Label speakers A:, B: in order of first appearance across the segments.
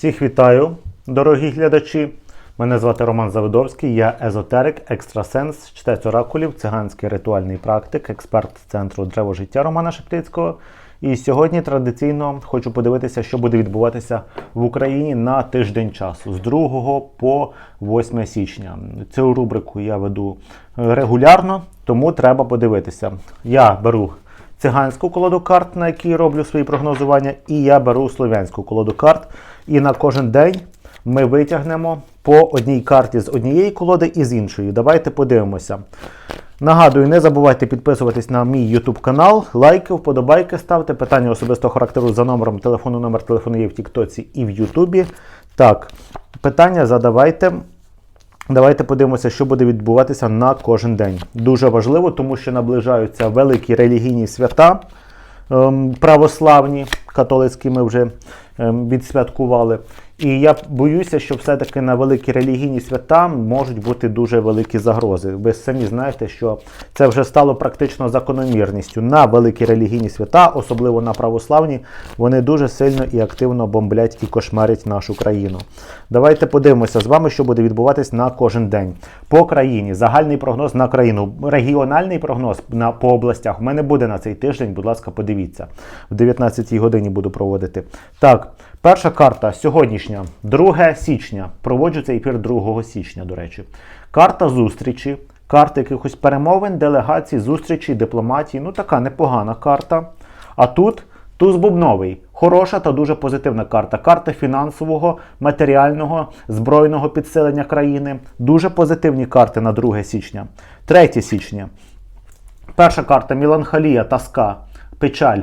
A: Всіх вітаю, дорогі глядачі. Мене звати Роман Завидовський, я езотерик, екстрасенс, чтець оракулів, циганський ритуальний практик, експерт центру древожиття Романа Шептицького. І сьогодні традиційно хочу подивитися, що буде відбуватися в Україні на тиждень часу з 2 по 8 січня. Цю рубрику я веду регулярно, тому треба подивитися. Я беру циганську колоду карт, на якій роблю свої прогнозування, і я беру слов'янську колоду карт. І на кожен день ми витягнемо по одній карті з однієї колоди і з іншої. Давайте подивимося. Нагадую, не забувайте підписуватись на мій YouTube канал, лайки, вподобайки ставте. Питання особистого характеру за номером телефону. Номер телефону є в Тіктоці і в Ютубі. Так, питання задавайте. Давайте подивимося, що буде відбуватися на кожен день. Дуже важливо, тому що наближаються великі релігійні свята ем, православні, католицькі ми вже відсвяткували. І я боюся, що все-таки на великі релігійні свята можуть бути дуже великі загрози. Ви самі знаєте, що це вже стало практично закономірністю. На великі релігійні свята, особливо на православні, вони дуже сильно і активно бомблять і кошмарять нашу країну. Давайте подивимося з вами, що буде відбуватись на кожен день. По країні загальний прогноз на країну, регіональний прогноз на по областях. У мене буде на цей тиждень. Будь ласка, подивіться. В 19 годині буду проводити. Так, перша карта сьогоднішня, 2 січня. Проводжу цей ефір 2 січня, до речі. Карта зустрічі, карта якихось перемовин, делегацій, зустрічі, дипломатії. Ну, така непогана карта. А тут туз бубновий. Хороша та дуже позитивна карта. Карта фінансового, матеріального, збройного підсилення країни. Дуже позитивні карти на 2 січня. 3 січня. Перша карта меланхолія, тоска, печаль.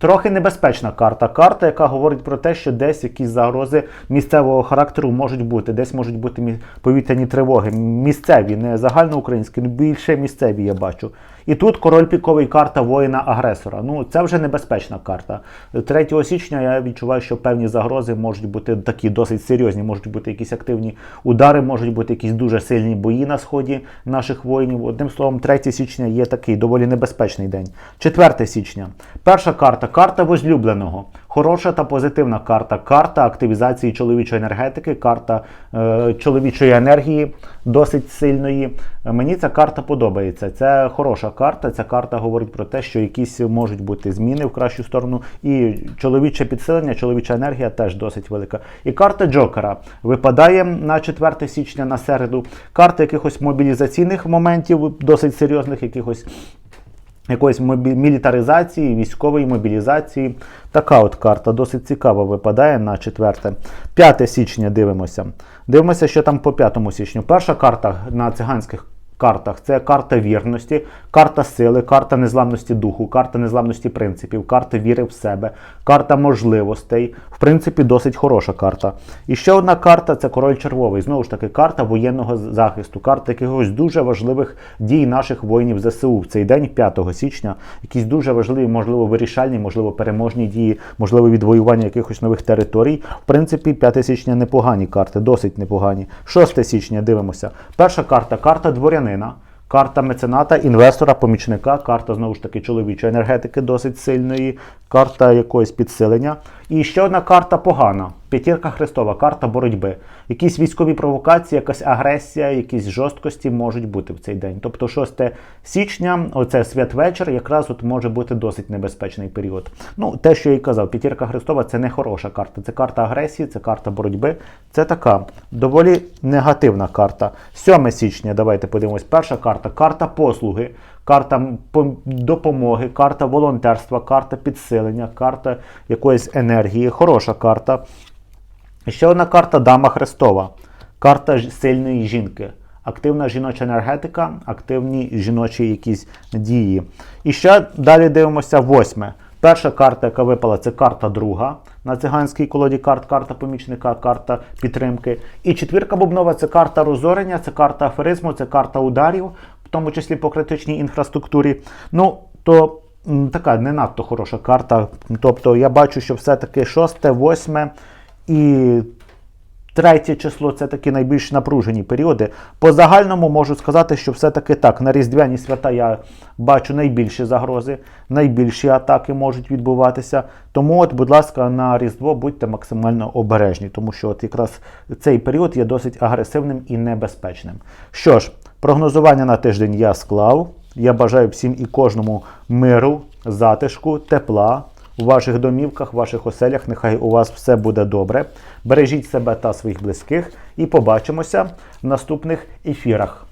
A: Трохи небезпечна карта. Карта, яка говорить про те, що десь якісь загрози місцевого характеру можуть бути, десь можуть бути повітряні тривоги. Місцеві, не загальноукраїнські, більше місцеві я бачу. І тут король піковий карта воїна-агресора. Ну, це вже небезпечна карта. 3 січня я відчуваю, що певні загрози можуть бути такі досить серйозні, можуть бути якісь активні удари, можуть бути якісь дуже сильні бої на сході наших воїнів. Одним словом, 3 січня є такий доволі небезпечний день. 4 січня. Перша карта карта возлюбленого. Хороша та позитивна карта. Карта активізації чоловічої енергетики, карта е, чоловічої енергії досить сильної. Мені ця карта подобається. Це хороша карта. Ця карта говорить про те, що якісь можуть бути зміни в кращу сторону. І чоловіче підсилення, чоловіча енергія теж досить велика. І карта Джокера випадає на 4 січня на середу. Карта якихось мобілізаційних моментів, досить серйозних, якихось якоїсь мілітаризації, військової мобілізації. Така от карта досить цікава випадає на 4. 5 січня дивимося. Дивимося, що там по 5 січню. Перша карта на циганських картах це карта вірності, карта сили, карта незламності духу, карта незламності принципів, карта віри в себе, карта можливостей. В принципі, досить хороша карта. І ще одна карта це король червовий. Знову ж таки, карта воєнного захисту, карта якихось дуже важливих дій наших воїнів ЗСУ в цей день, 5 січня. Якісь дуже важливі, можливо, вирішальні, можливо, переможні дії, можливо, відвоювання якихось нових територій. В принципі, 5 січня непогані карти, досить непогані. 6 січня дивимося. Перша карта карта дворянина. Карта мецената, інвестора, помічника, карта знову ж таки чоловічої енергетики досить сильної, карта якогось підсилення. І ще одна карта погана. П'ятірка Христова, карта боротьби. Якісь військові провокації, якась агресія, якісь жорсткості можуть бути в цей день. Тобто 6 січня, оце святвечір, якраз от може бути досить небезпечний період. Ну, те, що я і казав, п'ятірка Христова це не хороша карта. Це карта агресії, це карта боротьби. Це така доволі негативна карта. 7 січня, давайте подивимось. Перша карта карта послуги, карта допомоги, карта волонтерства, карта підсилення, карта якоїсь енергії. Хороша карта. Ще одна карта Дама Христова. Карта сильної жінки. Активна жіноча енергетика, активні жіночі якісь дії. І ще далі дивимося восьме. Перша карта, яка випала, це карта друга на циганській колоді карт, карта помічника, карта підтримки. І четвірка бубнова це карта розорення, це карта аферизму, це карта ударів, в тому числі по критичній інфраструктурі. Ну, то така не надто хороша карта. Тобто я бачу, що все-таки шосте, восьме і Третє число це такі найбільш напружені періоди. По загальному можу сказати, що все-таки так, на Різдвяні свята я бачу найбільші загрози, найбільші атаки можуть відбуватися. Тому, от, будь ласка, на Різдво будьте максимально обережні, тому що от якраз цей період є досить агресивним і небезпечним. Що ж, прогнозування на тиждень я склав. Я бажаю всім і кожному миру, затишку, тепла у ваших домівках, ваших оселях. Нехай у вас все буде добре. Бережіть себе та своїх близьких і побачимося в наступних ефірах.